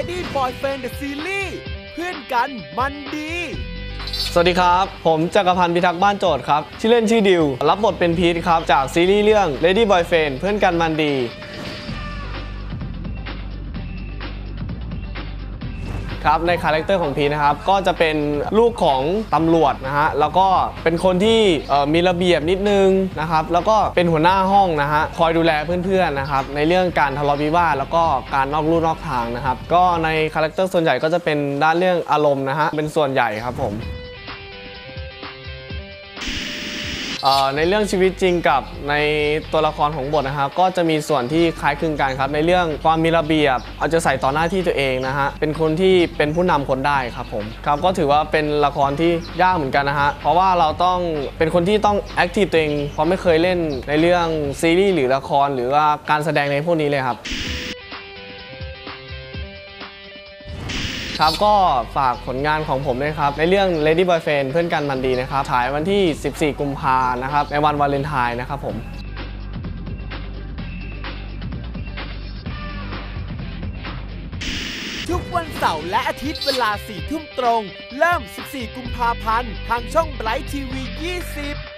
Lady Boyfriend the Series เพื่อนกันมันดี สวัสดีครับ ผมจักรพันธ์พิทักษ์บ้านโจทย์ครับ ชื่อเล่นชื่อดิว รับบทเป็นพีทครับ จากซีรีส์เรื่อง Lady Boyfriend เพื่อนกันมันดี ครับในคาแรคเตอร์ของพีนะครับก็จะเป็นลูกของตำรวจนะฮะแล้วก็เป็นคนที่มีระเบียบนิดนึงนะครับแล้วก็เป็นหัวหน้าห้องนะฮะคอยดูแลเพื่อนๆนะครับในเรื่องการทะเลาะวิวาทแล้วก็การนอกลู่นอกทางนะครับก็ในคาแรคเตอร์ส่วนใหญ่ก็จะเป็นด้านเรื่องอารมณ์นะฮะเป็นส่วนใหญ่ครับผม ในเรื่องชีวิตจริงกับในตัวละครของบทนะครับก็จะมีส่วนที่คล้ายคลึงกันครับ ในเรื่องความมีระเบียบ เอาใจะใส่ต่อหน้าที่ตัวเองนะฮะเป็นคนที่เป็นผู้นำคนได้ครับผมครับก็ถือว่าเป็นละครที่ยากเหมือนกันนะฮะเพราะว่าเราต้องเป็นคนที่ต้องแอคทีฟตัวเองเพราะไม่เคยเล่นในเรื่องซีรีส์หรือละครหรือว่าการแสดงในพวกนี้เลยครับ ครับก็ฝากผลงานของผมด้วยครับ ในเรื่อง Lady Boyfriend เพื่อนกันมันดีนะครับฉายวันที่ 14 กุมภานะครับ ในวันวาเลนไทน์นะครับผมทุกวันเสาร์และอาทิตย์เวลา 4 ทุ่มตรง เริ่ม 14 กุมภาพันธ์ ทางช่อง Bright TV 20